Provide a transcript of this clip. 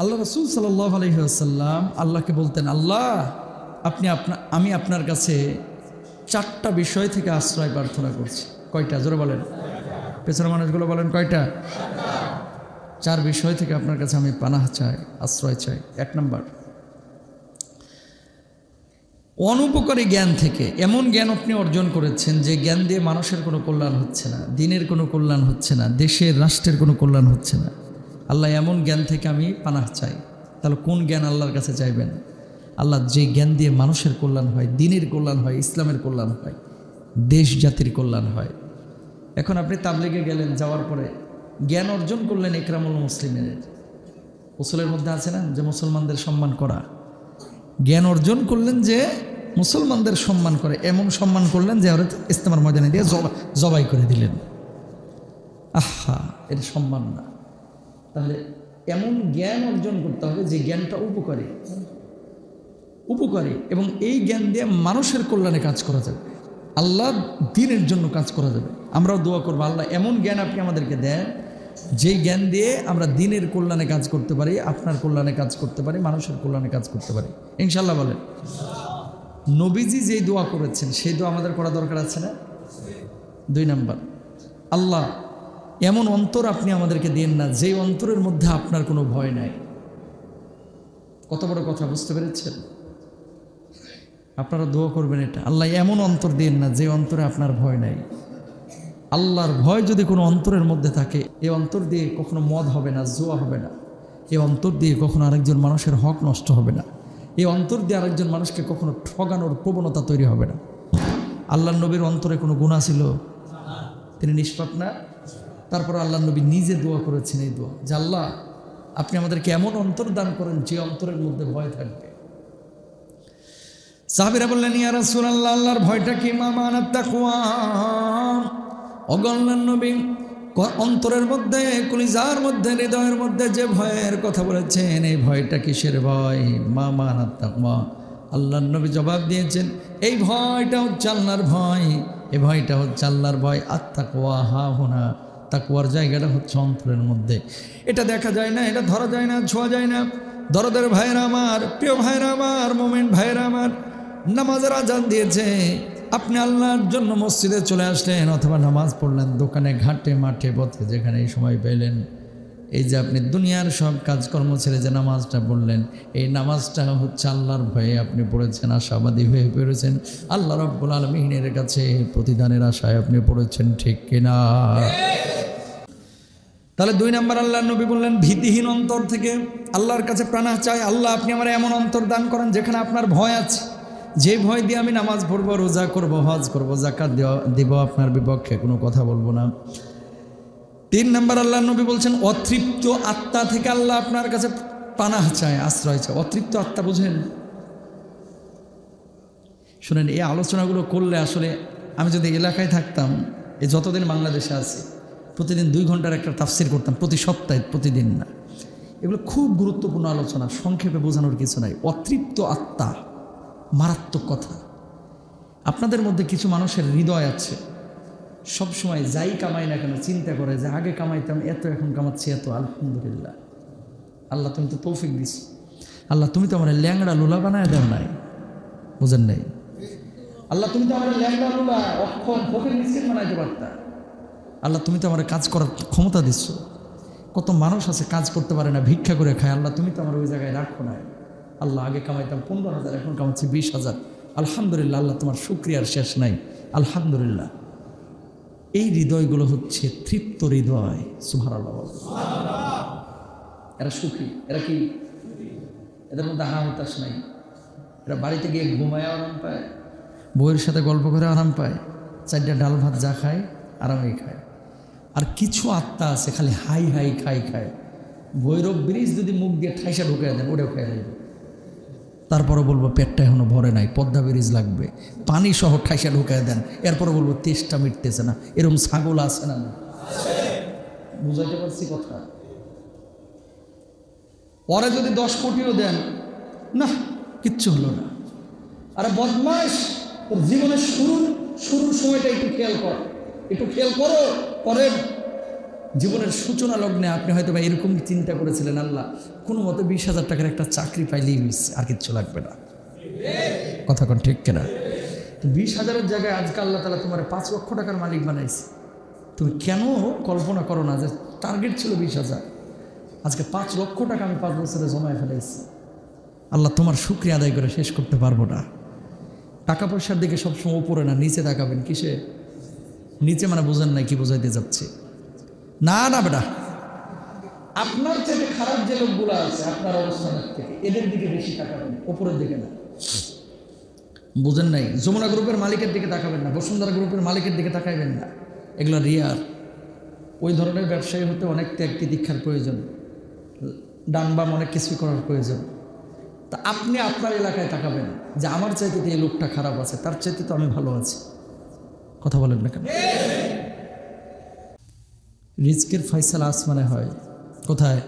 আল্লাহ রসুল সাল্লাহ আলহিহাসাল্লাম আল্লাহকে বলতেন, আল্লাহ, আপনি আপনা, আমি আপনার কাছে চারটা বিষয় থেকে আশ্রয় প্রার্থনা করছি। কয়টা? জোরে বলেন। পেছনের মানুষগুলো বলেন, কয়টা? চার বিষয় থেকে আপনার কাছে আমি পানাহ চাই, আশ্রয় চাই। এক নম্বর। অনুপকারী জ্ঞান থেকে এমন জ্ঞান আপনি অর্জন করেছেন যে জ্ঞান দিয়ে মানুষের কোনো কল্যাণ হচ্ছে না, দিনের কোনো কল্যাণ হচ্ছে না, দেশের, রাষ্ট্রের কোনো কল্যাণ হচ্ছে না। আল্লাহ এমন জ্ঞান থেকে আমি পানাহ চাই। তাহলে কোন জ্ঞান আল্লাহর কাছে চাইবেন? আল্লাহ যে জ্ঞান দিয়ে মানুষের কল্যাণ হয়, দিনের কল্যাণ হয়, ইসলামের কল্যাণ হয়, দেশ জাতির কল্যাণ হয়। এখন আপনি তাবলিগে গেলেন, যাওয়ার পরে জ্ঞান অর্জন করলেন একরামুল মুসলিমের। ওসলের মধ্যে আছে না? যে মুসলমানদের সম্মান করা। জ্ঞান অর্জন করলেন যে মুসলমানদের সম্মান করে, এমন সম্মান করলেন যে ওরা ইস্তেমার ময়দানে দিয়ে জবা- জবাই করে দিলেন। আহা এটা সম্মান না। তাহলে এমন জ্ঞান অর্জন করতে হবে যে জ্ঞানটা উপকারী। উপকারী এবং এই জ্ঞান দিয়ে মানুষের কল্যাণে কাজ করা যাবে। আল্লাহ দিনের জন্য কাজ করা যাবে। আমরাও দোয়া করব, আল্লাহ এমন জ্ঞান আপনি আমাদেরকে দেন, যেই জ্ঞান দিয়ে আমরা দিনের কল্যাণে কাজ করতে পারি, আপনার কল্যাণে কাজ করতে পারি, মানুষের কল্যাণে কাজ করতে পারি। ইনশাল্লাহ বলেন। নবীজি যেই দোয়া করেছেন, সেই দোয়া আমাদের করা দরকার আছে না? দুই নাম্বার। আল্লাহ এমন অন্তর আপনি আমাদেরকে দিন না যে অন্তরের মধ্যে আপনার কোনো ভয় নাই। কত বড় কথা, বুঝতে পেরেছেন? আপনারা দোয়া করবেন এটা। আল্লাহ এমন অন্তর দিন না, যে অন্তরে আপনার ভয় নাই। আল্লাহর ভয় যদি কোনো অন্তরের মধ্যে থাকে, এ অন্তর দিয়ে কখনো মদ হবে না, জোয়া হবে না। এ অন্তর দিয়ে কখনো আরেকজন মানুষের হক নষ্ট হবে না। এই অন্তর দিয়ে আরেকজন মানুষকে কখনো ঠগানোর প্রবণতা তৈরি হবে না। আল্লাহ নবীর অন্তরে কোনো গুণা ছিল? তিনি নিষ্পাপ না? তারপর আল্লাহ নবী নিজে দোয়া করেছেন এই দোয়া আল্লাহ, আপনি আমাদেরকে এমন অন্তর দান করেন যে অন্তরের মধ্যে ভয় থাকবে। সাহাবিরা বললেন, ইয়া রাসূলুল্লাহ, আল্লাহর ভয়টা কি? মা মানাত তাকওয়া? অগণনান নবী অন্তরের মধ্যে, কলিজার মধ্যে, হৃদয়ের মধ্যে যে ভয়ের কথা বলেছেন, এই ভয়টা কিসের ভয়? মা মানাত তাকওয়া। আল্লাহর নবী জবাব দিয়েছেন, এই ভয়টা হচ্ছে আল্লাহর ভয়, এই ভয়টা হচ্ছে আল্লাহর ভয়। আত্মাকওয়া হা হোনা। তাকুয়ার জায়গাটা হচ্ছে অন্তরের মধ্যে। এটা দেখা যায় না, এটা ধরা যায় না, ছোঁয়া যায় না। দরদের ভাইরা আমার, প্রিয় ভাইরা আমার মোমেন্ট ভাইরা আমার, নামাজের আজান দিয়েছে। আপনি আল্লাহর জন্য মসজিদে চলে আসলেন অথবা নামাজ পড়লেন, দোকানে ঘাটে মাঠে পথে যেখানে এই সময় পেলেন। এই যে আপনি দুনিয়ার সব কাজকর্ম ছেড়ে যে নামাজটা পড়লেন, এই নামাজটা হচ্ছে আল্লাহর ভয়ে আপনি পড়েছেন, আশাবাদী হয়ে পড়েছেন। আল্লাহ রব্বুল আলমিনের কাছে প্রতিদানের আশায় আপনি পড়েছেন, ঠিক কিনা? তাহলে দুই নম্বর আল্লাহ নবী বললেন, ভীতিহীন অন্তর থেকে আল্লাহর কাছে প্রাণা চাই। আল্লাহ, আপনি আমার এমন অন্তর দান করেন যেখানে আপনার ভয় আছে। যে ভয় দিয়ে আমি নামাজ পড়ব, রোজা করব, হজ করব জাকাত দেওয়া দিব আপনার বিপক্ষে, কোনো কথা বলব না। তিন নম্বর আল্লাহ নবী বলছেন, অতৃপ্ত আত্মা থেকে আল্লাহ আপনার কাছে পানাহ চায়, আশ্রয় চায়। অতৃপ্ত আত্মা বুঝেন? শুনেন, এই আলোচনাগুলো করলে আসলে আমি যদি এলাকায় থাকতাম এ যতদিন বাংলাদেশে আছি, প্রতিদিন দুই ঘণ্টার একটা তাফসির করতাম, প্রতি সপ্তাহে, প্রতিদিন না। এগুলো খুব গুরুত্বপূর্ণ আলোচনা, সংক্ষেপে বোঝানোর কিছু নাই। অতৃপ্ত আত্মা মারাত্মক কথা। আপনাদের মধ্যে কিছু মানুষের হৃদয় আছে সব সময় যাই কামাই না কেন চিন্তা করে যে আগে কামাইতাম, এত এখন কামাচ্ছি, এত, আলহামদুলিল্লাহ। আল্লাহ তুমি তো তৌফিক দিস। আল্লাহ, তুমি তো আমার ল্যাংড়া লুলা বানায় দেও নাই। বুঝেন নাই? আল্লাহ, তুমি তো আমার ল্যাংড়া লুলা অক্ষম ফকির, মিসকিন বানাইতে পারতা। আল্লাহ, তুমি তো আমার কাজ করার ক্ষমতা দিচ্ছ কত মানুষ আছে কাজ করতে পারে না, ভিক্ষা করে খায়। আল্লাহ, তুমি তো আমার ওই জায়গায় রাখো না আল্লাহ, আগে কামাইতাম পনেরো হাজার, এখন কামাচ্ছি বিশ হাজার। আলহামদুলিল্লাহ, আল্লাহ, তোমার শুক্রিয়ার শেষ নাই। আলহামদুলিল্লাহ। এই হৃদয়গুলো হচ্ছে তৃপ্ত হৃদয়। সুভার এরা সুখী। এরা কি? এদের মধ্যে হা হতাশ নাই? এরা বাড়িতে গিয়ে ঘুমায় আরাম পায়? বউয়ের সাথে গল্প করে আরাম পায়? চারটা ডাল ভাত যা খায় আরামেই খায়। আর কিছু আত্মা আছে, খালি হাই হাই খাই খায়। ভৈরব ব্রিজ যদি মুখ দিয়ে ঠাইসা ঢুকে দেন, ওটাও খাই যাবে তারপরে বলব পেটটা এখনও ভরে নাই, পদ্মা ব্রিজ লাগবে। পানি সহ ঠাইসা ঢুকায় দেন এরপরে বলব তেষ্টা মিটতেছে না এরকম ছাগল আছে না বুঝাইতে পারছি কথা? পরে যদি দশ কোটিও দেন, না, কিচ্ছু হলো না। আরে বদমাস জীবনের শুরু শুরুর সময়টা একটু খেয়াল কর। একটু খেয়াল করো পরে জীবনের সূচনা লগ্নে আপনি হয়তো বা এরকম চিন্তা করেছিলেন, আল্লাহ, কোনো মতে বিশ হাজার টাকার একটা চাকরি পাইলেই হয়েছে আর কিচ্ছু লাগবে না। কথা কোন ঠিক কেনা? বিশ হাজারের জায়গায় আজকে আল্লাহ তালা তোমার পাঁচ লক্ষ টাকার মালিক বানাইছে। তুমি কেন কল্পনা করো না যে টার্গেট ছিল বিশ হাজার? আজকে পাঁচ লক্ষ টাকা আমি পাঁচ বছরে জমায় ফেলাইছি। আল্লাহ তোমার শুক্রিয়া আদায় করে শেষ করতে পারব না। টাকা পয়সার দিকে সবসময় উপরে না, নিচে তাকাবেন, কিসে? নিচে মানে বোঝেন নাই কি বোঝাইতে যাচ্ছে। না না বেটা। আপনার থেকে খারাপ যে লোকগুলো আছে, আপনার অবস্থানের থেকে এদের দিকে বেশি তাকাবেন, ওপরের দিকে না। বুঝেন নাই? যমুনা গ্রুপের মালিকের দিকে তাকাবেন না, বসুন্ধরা গ্রুপের মালিকের দিকে তাকাইবেন না। এগুলো রিয়ার। ওই ধরনের ব্যবসায়ী হতে অনেক ত্যাগ দীক্ষার প্রয়োজন। ডান বাম অনেক কিছু করার প্রয়োজন। তা আপনি আপনার এলাকায় তাকাবেন যে আমার চাইতে এই লোকটা খারাপ আছে, তার চাইতে তো আমি ভালো আছি। কথা বলেন না কেন? রিজকের ফয়সালা আসমানে হয়। কোথায়?